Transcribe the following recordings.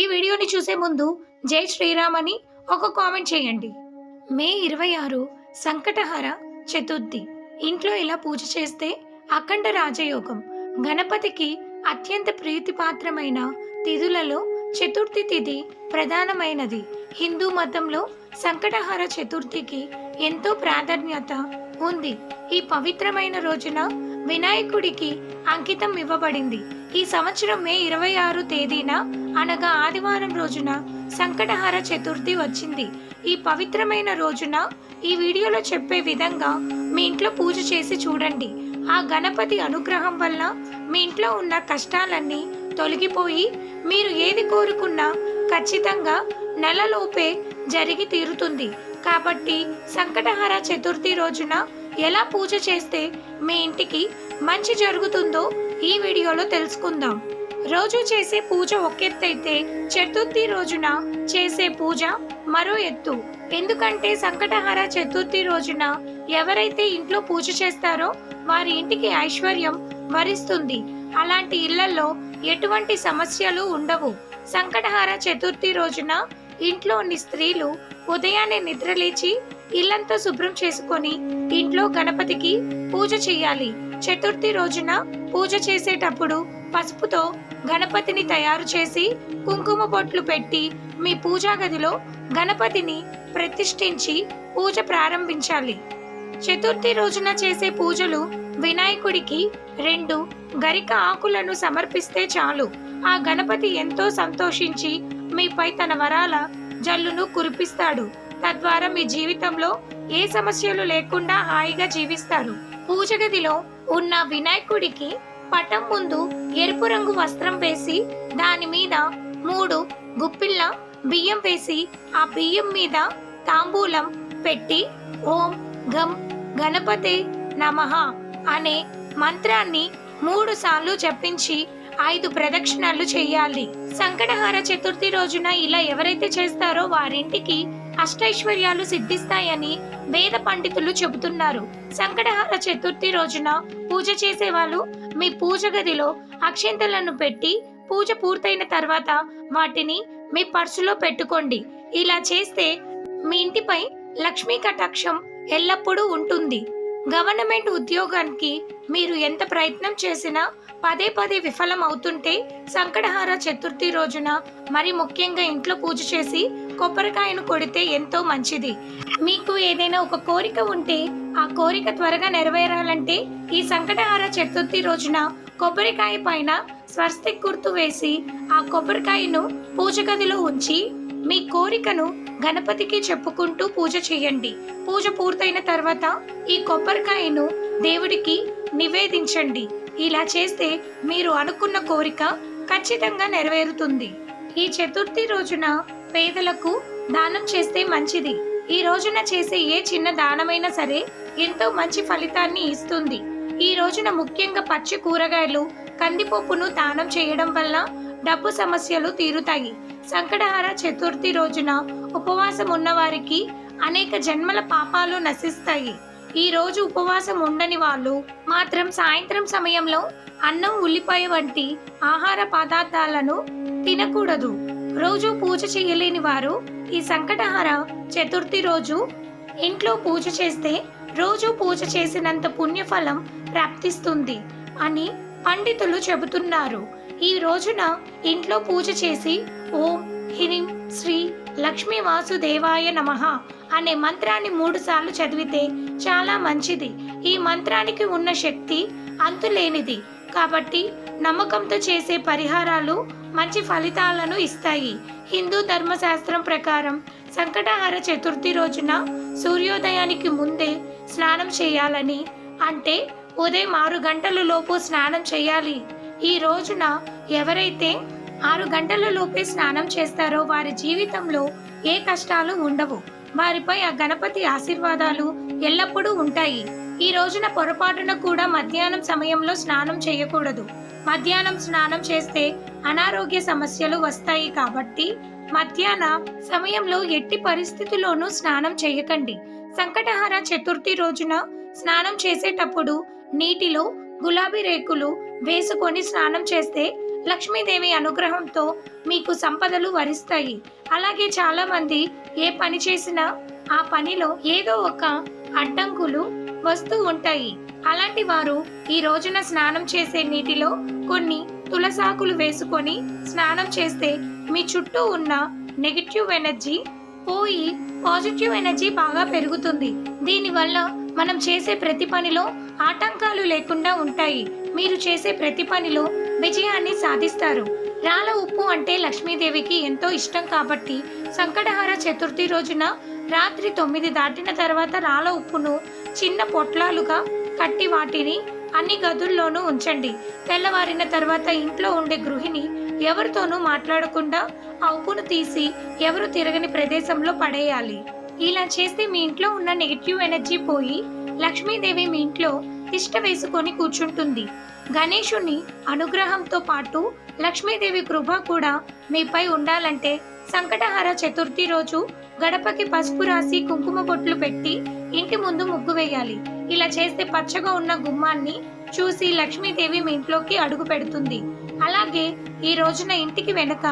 ఈ వీడియోని చూసే ముందు జై శ్రీరామ్ అని ఒక కామెంట్ చేయండి. మే ఇరవై ఆరు సంకటహర చతుర్థి. ఇంట్లో ఇలా పూజ చేస్తే అఖండ రాజయోగం. గణపతికి అత్యంత ప్రీతిపాత్రమైన తిథులలో చతుర్థి తిథి ప్రధానమైనది. హిందూ మతంలో సంకటహర చతుర్థికి ఎంతో ప్రాధాన్యత ఉంది. ఈ పవిత్రమైన రోజున వినాయకుడికి అంకితం ఇవ్వబడింది. ఈ సంవత్సరం మే ఇరవై ఆరు తేదీన అనగా ఆదివారం రోజున సంకటహార చతుర్థి వచ్చింది. ఈ పవిత్రమైన రోజున ఈ వీడియోలో చెప్పే విధంగా మీ ఇంట్లో పూజ చేసి చూడండి. ఆ గణపతి అనుగ్రహం వల్ల మీ ఇంట్లో ఉన్న కష్టాలన్నీ తొలగిపోయి మీరు ఏది కోరుకున్నా ఖచ్చితంగా నెలలోపే జరిగి తీరుతుంది. కాబట్టి సంకటహర చతుర్థి రోజున ఎలా పూజ చేస్తే మీ ఇంటికి మంచి జరుగుతుందో ఈ వీడియోలో తెలుసుకుందాం. రోజు చేసే పూజ ఒక ఎత్తు చతుర్థి రోజున చేసే పూజ మరో ఎత్తు. ఎందుకంటే సంకటహార చతుర్థి రోజున ఎవరైతే ఇంట్లో పూజ చేస్తారో వారి ఇంటికి ఐశ్వర్యం వరిస్తుంది. అలాంటి ఇళ్ళలో ఎటువంటి సమస్యలు ఉండవు. సంకటహార చతుర్థి రోజున ఇంట్లోని స్త్రీలు ఉదయాన్నే నిద్రలేచి ఇల్లంతా శుభ్రం చేసుకొని ఇంట్లో గణపతికి పూజ చేయాలి. చతుర్థి రోజున పూజ చేసేటప్పుడు పసుపుతో గణపతిని తయారు చేసి కుంకుమ బొట్లు పెట్టి మీ పూజా గదిలో గణపతిని ప్రతిష్ఠించి పూజ ప్రారంభించాలి. చతుర్థి రోజున చేసే పూజలు వినాయకుడికి రెండు గరిక ఆకులను సమర్పిస్తే చాలు. ఆ గణపతి ఎంతో సంతోషించి మీపై తన వరాల జల్లును కురిపిస్తాడు. తద్వారా మీ జీవితంలో ఏ సమస్యలు లేకుండా హాయిగా జీవిస్తారు. పూజ గదిలో ఉన్న వినాయకుడికి పటం ముందు ఎరుపు రంగు వస్త్రం వేసి దాని మీద మూడు గుప్పిళ్ళ బియ్యం వేసి ఆ బియ్యం మీద తాంబూలం పెట్టి ఓం గం గణపతే నమః అనే మంత్రాన్ని మూడు సార్లు జపించి ఐదు ప్రదక్షిణాలు చేయాలి. సంకటహార చతుర్థి రోజున ఇలా ఎవరైతే చేస్తారో వారింటికి అష్టైశ్వర్యాలు సిద్ధిస్తాయని వేద పండితులు చెబుతున్నారు. సంకటహార చతుర్థి రోజున పూజ చేసే వాళ్ళు మీ పూజ గదిలో అక్షింతలను పెట్టి పూజ పూర్తయిన తర్వాత వాటిని మీ పర్సులో పెట్టుకోండి. ఇలా చేస్తే మీ ఇంటిపై లక్ష్మీ కటాక్షం ఎల్లప్పుడూ ఉంటుంది. గవర్నమెంట్ ఉద్యోగానికి మీరు ఎంత ప్రయత్నం చేసినా పదే పదే విఫలం అవుతుంటే సంకటహార చతుర్థి రోజున మరి ముఖ్యంగా ఇంట్లో పూజ చేసి కొబ్బరికాయను కొడితే ఎంతో మంచిది. మీకు ఏదైనా ఒక కోరిక ఉంటే ఆ కోరిక త్వరగా నెరవేరాలంటే ఈ సంకటహార చతుర్థి రోజున కొబ్బరికాయ పైన స్వస్తిక్ గుర్తు వేసి ఆ కొబ్బరికాయను పూజ గదిలో ఉంచి మీ కోరికను గణపతికి చెప్పుకుంటూ పూజ చేయండి. పూజ పూర్తయిన తర్వాత ఈ కొబ్బరికాయను దేవుడికి నివేదించండి. ఇలా చేస్తే మీరు అనుకున్న కోరిక ఖచ్చితంగా నెరవేరుతుంది. ఈ చతుర్థి రోజున పేదలకు దానం చేస్తే మంచిది. ఈ రోజున చేసే ఏ చిన్న దానమైనా సరే ఎంతో మంచి ఫలితాన్ని ఇస్తుంది. ఈ రోజున ముఖ్యంగా పచ్చి కూరగాయలు కందిపప్పును దానం చేయడం వల్ల డబ్బు సమస్యలు తీరుతాయి. సంకటహార చతుర్థి రోజున ఉపవాసం ఉన్నవారికి అనేక జన్మల పాపాలు నశిస్తాయి. ఈ రోజు ఉపవాసం ఉండని వాళ్ళు మాత్రం సాయంత్రం సమయంలో అన్నం ఉల్లిపాయ వంటి ఆహార పదార్థాలను తినకూడదు. రోజు పూజ చేయలేని వారు ఈ సంకటహార చతుర్థి రోజు ఇంట్లో పూజ చేస్తే రోజు పూజ చేసినంత పుణ్యఫలం ప్రాప్తిస్తుంది అని పండితులు చెబుతున్నారు. ఈ రోజున ఇంట్లో పూజ చేసి ఓం హ్రీం శ్రీ లక్ష్మీ వాసుదేవాయ నమః అనే మంత్రాన్ని మూడు సార్లు చదివితే చాలా మంచిది. ఈ మంత్రానికి ఉన్న శక్తి అంతులేనిది. కాబట్టి నమ్మకంతో చేసే పరిహారాలు మంచి ఫలితాలను ఇస్తాయి. హిందూ ధర్మశాస్త్రం ప్రకారం సంకటహార చతుర్థి రోజున సూర్యోదయానికి ముందే స్నానం చేయాలని అంటే ఉదయం ఆరు గంటల లోపు స్నానం చేయాలి. ఈ రోజున ఎవరైతే ఆరు గంటల లోపే స్నానం చేస్తారో వారి జీవితంలో ఏ కష్టాలు ఉండవు. వారిపై ఆ గణపతి ఆశీర్వాదాలు ఎల్లప్పుడూ ఉంటాయి. ఈ రోజున పొరపాటున కూడా మధ్యాహ్నం సమయంలో స్నానం చేయకూడదు. మధ్యాహ్నం స్నానం చేస్తే అనారోగ్య సమస్యలు వస్తాయి కాబట్టి మధ్యాహ్న సమయంలో ఎట్టి పరిస్థితుల్లోనూ స్నానం చేయకండి. సంకటహార చతుర్థి రోజున స్నానం చేసేటప్పుడు నీటిలో గులాబీ రేకులు వేసుకొని స్నానం చేస్తే లక్ష్మీదేవి అనుగ్రహంతో మీకు సంపదలు వరిస్తాయి. అలాగే చాలా మంది ఏ పని చేసినా ఆ పనిలో ఏదో ఒక అడ్డంకులు వస్తూ ఉంటాయి. అలాంటి వారు ఈ రోజున స్నానం చేసే నీటిలో కొన్ని తులసాకులు వేసుకొని స్నానం చేస్తే మీ చుట్టూ ఉన్న నెగిటివ్ ఎనర్జీ పోయి పాజిటివ్ ఎనర్జీ బాగా పెరుగుతుంది. దీనివల్ల మనం చేసే ప్రతి పనిలో ఆటంకాలు లేకుండా ఉంటాయి. మీరు చేసే ప్రతి పనిలో విజయాన్ని సాధిస్తారు. రాళ్ళ ఉప్పు అంటే లక్ష్మీదేవికి ఎంతో ఇష్టం కాబట్టి సంకటహార చతుర్థి రోజున రాత్రి తొమ్మిది దాటిన తర్వాత రాళ్ళ ఉప్పును చిన్న పొట్లాలుగా కట్టి వాటిని అన్ని గదుల్లోనూ ఉంచండి. తెల్లవారిన తర్వాత ఇంట్లో ఉండే గృహిణి ఎవరితోనూ మాట్లాడకుండా ఆ ఉప్పును తీసి ఎవరు తిరగని ప్రదేశంలో పడేయాలి. ఇలా చేస్తే మీ ఇంట్లో ఉన్న నెగిటివ్ ఎనర్జీ పోయి లక్ష్మీదేవి మీ ఇంట్లో తిష్ట వేసుకొని కూర్చుంటుంది. గణేశుని అనుగ్రహంతో పాటు లక్ష్మీదేవి కృప కూడా మీపై ఉండాలంటే సంకటహార చతుర్థి రోజు గడపకి పసుపు రాసి కుంకుమ బొట్లు పెట్టి ఇంటి ముందు ముగ్గు వేయాలి. ఇలా చేస్తే పచ్చగా ఉన్న గుమ్మాన్ని చూసి లక్ష్మీదేవి మీ ఇంట్లోకి అడుగు పెడుతుంది. అలాగే ఈ రోజున ఇంటికి వెనుక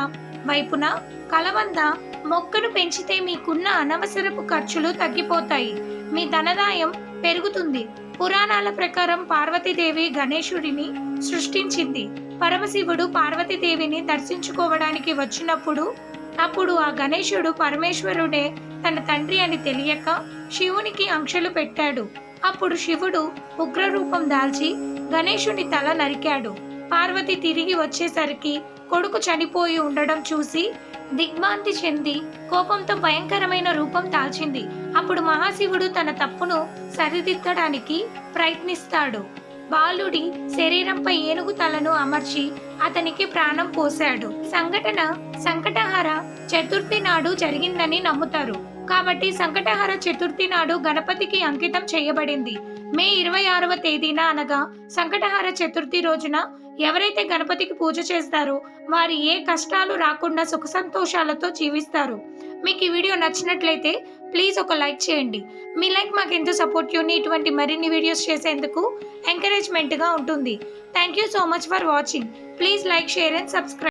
వైపున కలవంద మొక్కను పెంచితే మీకున్న అనవసరపు ఖర్చులు తగ్గిపోతాయి. మీ ధనదాయం పెరుగుతుంది. పురాణాల ప్రకారం పార్వతీదేవి గణేశుడిని సృష్టించింది. పరమశివుడు పార్వతీదేవిని దర్శించుకోవడానికి వచ్చినప్పుడు అప్పుడు ఆ గణేశుడు పరమేశ్వరుడే తన తండ్రి అని తెలియక శివునికి అంక్షలు పెట్టాడు. అప్పుడు శివుడు ఉగ్రరూపం దాల్చి గణేశుని తల నరికాడు. పార్వతి తిరిగి వచ్చేసరికి కొడుకు చనిపోయి ఉండడం చూసి దిగ్భ్రాంతి చెంది కోపంతో భయంకరమైన రూపం దాల్చింది. అప్పుడు మహాశివుడు తన తప్పును సరిదిద్దడానికి ప్రయత్నిస్తాడు. బాలుడి శరీరంపై ఏనుగు తలను అమర్చి అతనికి ప్రాణం పోశాడు. సంఘటన సంకటహార చతుర్థి నాడు జరిగిందని నమ్ముతారు. కాబట్టి సంకటహార చతుర్థి నాడు గణపతికి అంకితం చేయబడింది. మే ఇరవై ఆరవ తేదీన అనగా సంకటహార చతుర్థి రోజున ఎవరైతే గణపతికి పూజ చేస్తారో వారి ఏ కష్టాలు రాకుండా సుఖ సంతోషాలతో జీవిస్తారు. మీకు ఈ వీడియో నచ్చినట్లయితే ప్లీజ్ ఒక లైక్ చేయండి. మీ లైక్ మాకు ఎంతో సపోర్టివ్ని ఇటువంటి మరిన్ని వీడియోస్ చేసేందుకు ఎంకరేజ్మెంట్గా ఉంటుంది. Thank you so much for watching. Please like share and subscribe.